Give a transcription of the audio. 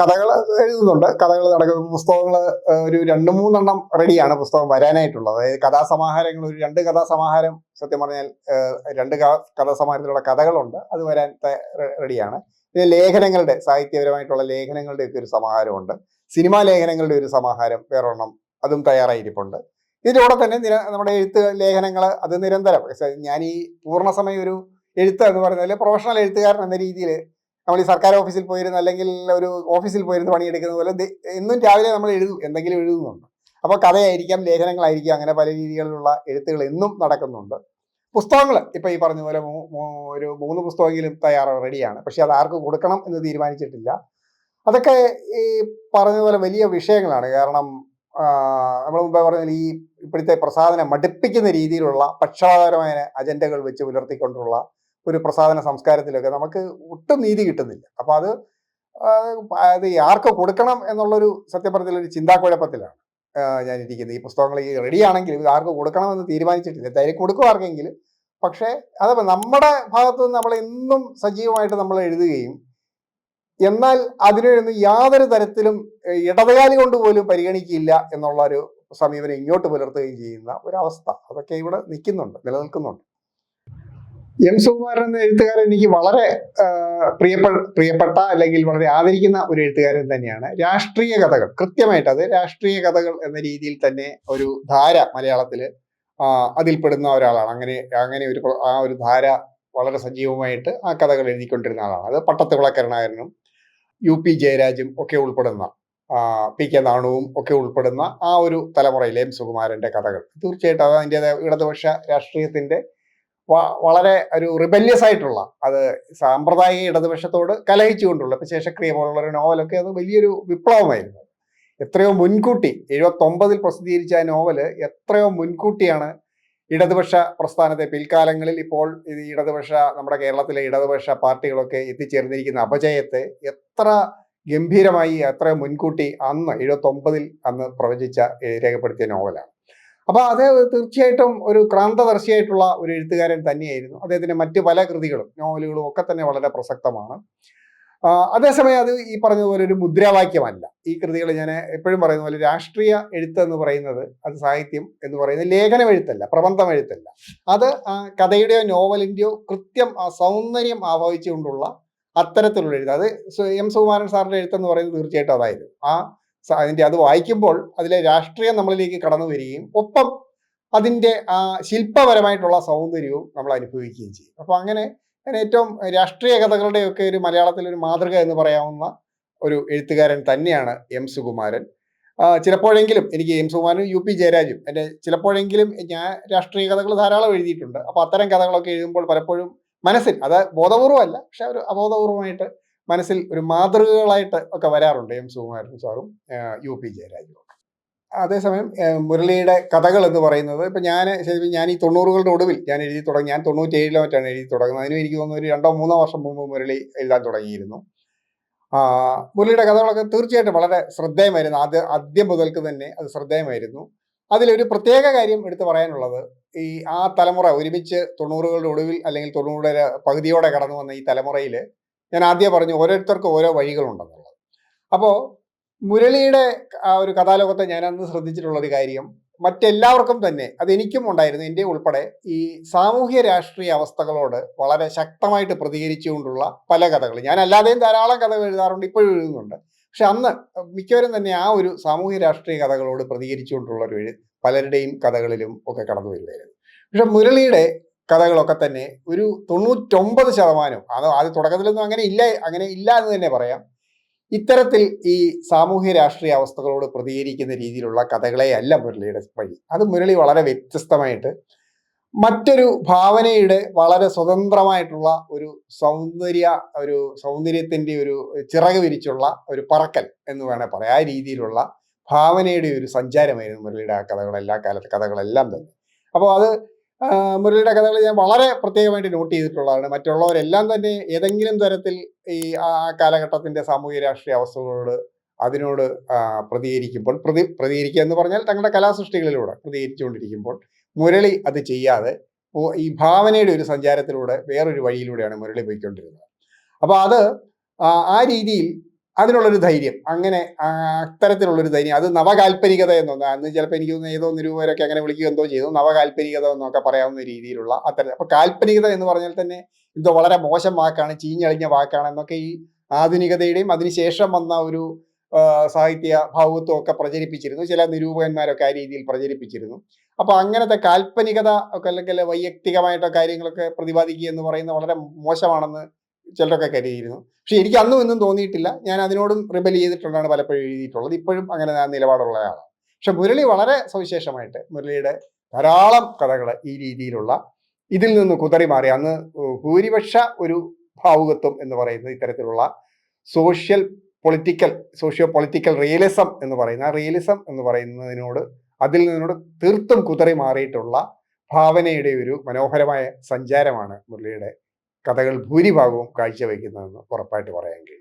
കഥകൾ എഴുതുന്നുണ്ട്. കഥകൾ നടക്കുന്ന പുസ്തകങ്ങൾ ഒരു രണ്ട് മൂന്നെണ്ണം റെഡിയാണ് പുസ്തകം വരാനായിട്ടുള്ളത്. അതായത് കഥാസമാഹാരങ്ങൾ ഒരു രണ്ട് കഥാസമാഹാരം സത്യം പറഞ്ഞാൽ രണ്ട് കഥാസമാഹാരത്തിലുള്ള കഥകളുണ്ട്. അത് വരാൻ റെഡിയാണ് പിന്നെ ലേഖനങ്ങളുടെ സാഹിത്യപരമായിട്ടുള്ള ലേഖനങ്ങളുടെ ഒക്കെ ഒരു സമാഹാരമുണ്ട്. സിനിമാ ലേഖനങ്ങളുടെ ഒരു സമാഹാരം വേറൊരെണ്ണം അതും തയ്യാറായിരിപ്പുണ്ട്. ഇതിന്റെ കൂടെ തന്നെ നിര നമ്മുടെ എഴുത്ത് ലേഖനങ്ങൾ അത് നിരന്തരം. ഞാൻ ഈ പൂർണസമയം ഒരു എഴുത്ത് എന്ന് പറഞ്ഞാൽ പ്രൊഫഷണൽ എഴുത്തുകാരൻ എന്ന രീതിയിൽ നമ്മൾ ഈ സർക്കാർ ഓഫീസിൽ പോയിരുന്നു അല്ലെങ്കിൽ ഒരു ഓഫീസിൽ പോയിരുന്ന് പണിയെടുക്കുന്ന പോലെ എന്നും രാവിലെ നമ്മൾ എഴുതും എന്തെങ്കിലും എഴുതുന്നുണ്ട്. അപ്പോൾ കഥയായിരിക്കാം ലേഖനങ്ങളായിരിക്കാം അങ്ങനെ പല രീതികളിലുള്ള എഴുത്തുകൾ എന്നും നടക്കുന്നുണ്ട്. പുസ്തകങ്ങൾ ഇപ്പൊ ഈ പറഞ്ഞ പോലെ ഒരു മൂന്ന് പുസ്തകമെങ്കിലും തയ്യാറ് റെഡിയാണ്. പക്ഷേ അത് ആർക്ക് കൊടുക്കണം എന്ന് തീരുമാനിച്ചിട്ടില്ല. അതൊക്കെ ഈ പറഞ്ഞതുപോലെ വലിയ വിഷയങ്ങളാണ്. കാരണം നമ്മൾ മുമ്പേ പറഞ്ഞ ഈ ഇപ്പോഴത്തെ പ്രസാധനം മടുപ്പിക്കുന്ന രീതിയിലുള്ള പക്ഷപാതപരമായ അജണ്ടകൾ വെച്ച് പുലർത്തിക്കൊണ്ടുള്ള ഒരു പ്രസാദന സംസ്കാരത്തിലൊക്കെ നമുക്ക് ഒട്ടും നീതി കിട്ടുന്നില്ല. അപ്പൊ അത് അത് ആർക്ക് കൊടുക്കണം എന്നുള്ളൊരു സത്യം ഒരു ചിന്താക്കുഴപ്പത്തിലാണ് ഞാനിരിക്കുന്നത്. ഈ പുസ്തകങ്ങൾ ഈ റെഡി ആണെങ്കിലും ഇത് ആർക്ക് കൊടുക്കണമെന്ന് തീരുമാനിച്ചിട്ടില്ല. തൈര് കൊടുക്കും ആർക്കെങ്കിലും. പക്ഷേ അത് നമ്മുടെ ഭാഗത്തു നിന്ന് നമ്മൾ എന്നും സജീവമായിട്ട് നമ്മൾ എഴുതുകയും എന്നാൽ അതിനൊന്നും യാതൊരു തരത്തിലും ഇടതുകാലി കൊണ്ട് പോലും പരിഗണിക്കില്ല എന്നുള്ള ഒരു സമീപനം ഇങ്ങോട്ട് പുലർത്തുകയും ചെയ്യുന്ന ഒരവസ്ഥ. അതൊക്കെ ഇവിടെ നിൽക്കുന്നുണ്ട് നിലനിൽക്കുന്നുണ്ട്. എം സുകുമാരൻ എന്ന എഴുത്തുകാരൻ എനിക്ക് വളരെ പ്രിയപ്പെട്ട പ്രിയപ്പെട്ട അല്ലെങ്കിൽ വളരെ ആദരിക്കുന്ന ഒരു എഴുത്തുകാരൻ തന്നെയാണ്. രാഷ്ട്രീയ കഥകൾ കൃത്യമായിട്ട് അത് രാഷ്ട്രീയ കഥകൾ എന്ന രീതിയിൽ തന്നെ ഒരു ധാര മലയാളത്തിൽ അതിൽപ്പെടുന്ന ഒരാളാണ്. അങ്ങനെ അങ്ങനെ ഒരു ആ ഒരു ധാര വളരെ സജീവമായിട്ട് ആ കഥകൾ എഴുതിക്കൊണ്ടിരുന്ന ആളാണ്. അത് പട്ടത്തുവിള കരുണാകരനും യു പി ജയരാജും ഒക്കെ ഉൾപ്പെടുന്ന പി കെ നാണുവും ഒക്കെ ഉൾപ്പെടുന്ന ആ ഒരു തലമുറയിലെ എം സുകുമാരന്റെ കഥകൾ. തീർച്ചയായിട്ടും അത് അതിന്റെതായ ഇടതുപക്ഷ രാഷ്ട്രീയത്തിന്റെ വ- വളരെ ഒരു റിബല്യസ് ആയിട്ടുള്ള അത് സാമ്പ്രദായിക ഇടതുപക്ഷത്തോട് കലഹിച്ചുകൊണ്ടുള്ള ഇപ്പൊ ശേഷക്രിയ പോലുള്ള ഒരു നോവലൊക്കെ അത് വലിയൊരു വിപ്ലവമായിരുന്നു. എത്രയോ മുൻകൂട്ടി എഴുപത്തൊമ്പതിൽ പ്രസിദ്ധീകരിച്ച ആ നോവൽ എത്രയോ മുൻകൂട്ടിയാണ് ഇടതുപക്ഷ പ്രസ്ഥാനത്തെ പിൽക്കാലങ്ങളിൽ ഇപ്പോൾ ഇത് ഇടതുപക്ഷ നമ്മുടെ കേരളത്തിലെ ഇടതുപക്ഷ പാർട്ടികളൊക്കെ എത്തിച്ചേർന്നിരിക്കുന്ന അപജയത്തെ എത്ര ഗംഭീരമായി എത്ര മുൻകൂട്ടി അന്ന് എഴുപത്തൊമ്പതിൽ അന്ന് പ്രവചിച്ച രേഖപ്പെടുത്തിയ നോവലാണ്. അപ്പൊ അത് തീർച്ചയായിട്ടും ഒരു ക്രാന്തദർശിയായിട്ടുള്ള ഒരു എഴുത്തുകാരൻ തന്നെയായിരുന്നു. അദ്ദേഹത്തിന്റെ മറ്റ് പല കൃതികളും നോവലുകളും ഒക്കെ തന്നെ വളരെ പ്രസക്തമാണ്. അതേസമയം അത് ഈ പറഞ്ഞതുപോലെ ഒരു മുദ്രാവാക്യമല്ല. ഈ കൃതികൾ ഞാൻ എപ്പോഴും പറയുന്ന പോലെ രാഷ്ട്രീയ എഴുത്ത് എന്ന് പറയുന്നത് അത് സാഹിത്യം എന്ന് പറയുന്നത് ലേഖനം എഴുത്തല്ല പ്രബന്ധം എഴുത്തല്ല. അത് കഥയുടെയോ നോവലിന്റെയോ കൃത്യം സൗന്ദര്യം ആവാഹിച്ചുകൊണ്ടുള്ള അത്തരത്തിലുള്ള എഴുത്ത്. അത് എം സുകുമാരൻ സാറിന്റെ എഴുത്തെന്ന് പറയുന്നത് തീർച്ചയായിട്ടും അതായിരുന്നു. ആ അതിന്റെ അത് വായിക്കുമ്പോൾ അതിലെ രാഷ്ട്രീയം നമ്മളിലേക്ക് കടന്നു വരികയും ഒപ്പം അതിന്റെ ആ ശില്പപരമായിട്ടുള്ള സൗന്ദര്യവും നമ്മൾ അനുഭവിക്കുകയും ചെയ്യും. അപ്പോൾ അങ്ങനെ ഏറ്റവും രാഷ്ട്രീയ കഥകളുടെയൊക്കെ ഒരു മലയാളത്തിൽ ഒരു മാതൃക എന്ന് പറയാവുന്ന ഒരു എഴുത്തുകാരൻ തന്നെയാണ് എം സുകുമാരൻ. ചിലപ്പോഴെങ്കിലും എനിക്ക് എം സുകുമാരനും യു പി ജയരാജും എന്റെ ചിലപ്പോഴെങ്കിലും ഞാൻ രാഷ്ട്രീയ കഥകൾ ധാരാളം എഴുതിയിട്ടുണ്ട്. അപ്പോൾ അത്തരം കഥകളൊക്കെ എഴുതുമ്പോൾ പലപ്പോഴും മനസ്സിൽ അത് ബോധപൂർവമല്ല പക്ഷെ ഒരു അബോധപൂർവമായിട്ട് മനസ്സിൽ ഒരു മാതൃകകളായിട്ട് ഒക്കെ വരാറുണ്ട് എം സുകുമാരൻ സാറും യു പി ജയരാജും അതേസമയം മുരളിയുടെ കഥകൾ എന്ന് പറയുന്നത് ഇപ്പം ഞാൻ ശരിക്കും ഞാൻ ഈ തൊണ്ണൂറുകളുടെ ഒടുവിൽ ഞാൻ എഴുതി തുടങ്ങി ഞാൻ തൊണ്ണൂറ്റേഴിലോ മറ്റാണ് എഴുതി തുടങ്ങുന്നത്. അതിനും എനിക്ക് തോന്നുന്നു ഒരു രണ്ടോ മൂന്നോ വർഷം മുമ്പ് മുരളി എഴുതാൻ തുടങ്ങിയിരുന്നു. മുരളിയുടെ കഥകളൊക്കെ തീർച്ചയായിട്ടും വളരെ ശ്രദ്ധേയമായിരുന്നു. ആദ്യ ആദ്യം മുതൽക്ക് തന്നെ അത് ശ്രദ്ധേയമായിരുന്നു. അതിലൊരു പ്രത്യേക കാര്യം എടുത്തു പറയാനുള്ളത് ഈ ആ തലമുറ ഒരുമിച്ച് തൊണ്ണൂറുകളുടെ ഒടുവിൽ അല്ലെങ്കിൽ തൊണ്ണൂറുകളുടെ പകുതിയോടെ കടന്നു വന്ന ഈ തലമുറയിൽ ഞാൻ ആദ്യം പറഞ്ഞു ഓരോരുത്തർക്കും ഓരോ വഴികളുണ്ടെന്നുള്ളത്. അപ്പോൾ മുരളിയുടെ ആ ഒരു കഥാലോകത്തെ ഞാൻ അന്ന് ശ്രദ്ധിച്ചിട്ടുള്ള ഒരു കാര്യം മറ്റെല്ലാവർക്കും തന്നെ അതെനിക്കും ഉണ്ടായിരുന്നു എന്റെ ഉൾപ്പെടെ ഈ സാമൂഹ്യ രാഷ്ട്രീയ അവസ്ഥകളോട് വളരെ ശക്തമായിട്ട് പ്രതികരിച്ചുകൊണ്ടുള്ള പല കഥകൾ. ഞാൻ അല്ലാതെയും ധാരാളം കഥകൾ എഴുതാറുണ്ട് ഇപ്പോഴും എഴുതുന്നുണ്ട്. പക്ഷെ അന്ന് മിക്കവരും തന്നെ ആ ഒരു സാമൂഹ്യ രാഷ്ട്രീയ കഥകളോട് പ്രതികരിച്ചുകൊണ്ടുള്ള ഒരു പലരുടെയും കഥകളിലും ഒക്കെ കടന്നു വരുമായിരുന്നു പക്ഷെ മുരളിയുടെ കഥകളൊക്കെ തന്നെ ഒരു തൊണ്ണൂറ്റൊമ്പത് ശതമാനം അത് അത് തുടക്കത്തിലൊന്നും അങ്ങനെ ഇല്ല അങ്ങനെ ഇല്ല എന്ന് തന്നെ പറയാം. ഇത്തരത്തിൽ ഈ സാമൂഹ്യ രാഷ്ട്രീയ അവസ്ഥകളോട് പ്രതികരിക്കുന്ന രീതിയിലുള്ള കഥകളെ അല്ല മുരളിയുടെ വഴി. അത് മുരളി വളരെ വ്യത്യസ്തമായിട്ട് മറ്റൊരു ഭാവനയുടെ വളരെ സ്വതന്ത്രമായിട്ടുള്ള ഒരു സൗന്ദര്യ ഒരു സൗന്ദര്യത്തിന്റെ ഒരു ചിറക് വിരിച്ചുള്ള ഒരു പറക്കൽ എന്ന് വേണേൽ പറയാം. ആ രീതിയിലുള്ള ഭാവനയുടെ ഒരു സഞ്ചാരമായിരുന്നു മുരളിയുടെ ആ കഥകൾ കാലത്തെ കഥകളെല്ലാം തന്നെ. അപ്പോൾ അത് മുരളിയുടെ കഥകൾ ഞാൻ വളരെ പ്രത്യേകമായിട്ട് നോട്ട് ചെയ്തിട്ടുള്ളതാണ്. മറ്റുള്ളവരെല്ലാം തന്നെ ഏതെങ്കിലും തരത്തിൽ ഈ ആ കാലഘട്ടത്തിന്റെ സാമൂഹ്യ രാഷ്ട്രീയ അവസ്ഥകളോട് അതിനോട് പ്രതികരിക്കുമ്പോൾ പ്രതി പ്രതികരിക്കുക എന്ന് പറഞ്ഞാൽ തങ്ങളുടെ കലാസൃഷ്ടികളിലൂടെ പ്രതികരിച്ചുകൊണ്ടിരിക്കുമ്പോൾ മുരളി അത് ചെയ്യാതെ ഈ ഭാവനയുടെ ഒരു സഞ്ചാരത്തിലൂടെ വേറൊരു വഴിയിലൂടെയാണ് മുരളി പോയിക്കൊണ്ടിരുന്നത്. അപ്പോൾ അത് ആ രീതിയിൽ അതിനുള്ളൊരു ധൈര്യം. അങ്ങനെ അത്തരത്തിലുള്ളൊരു ധൈര്യം. അത് നവകാൽപ്പനികത എന്നൊന്ന്. അന്ന് ചിലപ്പോൾ എനിക്ക് തോന്നുന്നു ഏതോ നിരൂപകരൊക്കെ അങ്ങനെ വിളിക്കുക എന്തോ ചെയ്തു. നവകാൽപ്പനികത എന്നൊക്കെ പറയാവുന്ന രീതിയിലുള്ള അത്തരം. അപ്പൊ കാൽപ്പനികത എന്ന് പറഞ്ഞാൽ തന്നെ എന്തോ വളരെ മോശം വാക്കാണ് ചീഞ്ഞളിഞ്ഞ വാക്കാണ് എന്നൊക്കെ ഈ ആധുനികതയുടെയും അതിനുശേഷം വന്ന ഒരു സാഹിത്യ ഭാവുകത്വം ഒക്കെ പ്രചരിപ്പിച്ചിരുന്നു. ചില നിരൂപകന്മാരൊക്കെ ആ രീതിയിൽ പ്രചരിപ്പിച്ചിരുന്നു. അപ്പൊ അങ്ങനത്തെ കാൽപ്പനികത ഒക്കെ അല്ലെങ്കിൽ വൈയക്തികമായിട്ടോ കാര്യങ്ങളൊക്കെ പ്രതിപാദിക്കുക എന്ന് പറയുന്നത് വളരെ മോശമാണെന്ന് ചിലരൊക്കെ കരുതിയിരുന്നു. പക്ഷെ എനിക്ക് അന്നും ഒന്നും തോന്നിയിട്ടില്ല. ഞാൻ അതിനോടും റിബൽ ചെയ്തിട്ടുള്ളതാണ് പലപ്പോഴും എഴുതിയിട്ടുള്ളത്. ഇപ്പോഴും അങ്ങനെ ഞാൻ നിലപാടുള്ള ആളാണ് പക്ഷെ മുരളി വളരെ സവിശേഷമായിട്ട് മുരളിയുടെ ധാരാളം കഥകൾ ഈ രീതിയിലുള്ള ഇതിൽ നിന്ന് കുതറി മാറി. അന്ന് ഭൂരിപക്ഷ ഒരു ഭാവുകത്വം എന്ന് പറയുന്നത് ഇത്തരത്തിലുള്ള social political socio political realism എന്ന് പറയുന്ന ആ റിയലിസം എന്ന് പറയുന്നതിനോട് അതിൽ നിന്നോട് തീർത്തും കുതറി മാറിയിട്ടുള്ള ഭാവനയുടെ ഒരു മനോഹരമായ സഞ്ചാരമാണ് മുരളിയുടെ കഥകൾ ഭൂരിഭാഗവും കാഴ്ചവെക്കുന്നതെന്ന് ഉറപ്പായിട്ട് പറയാൻ കഴിയും.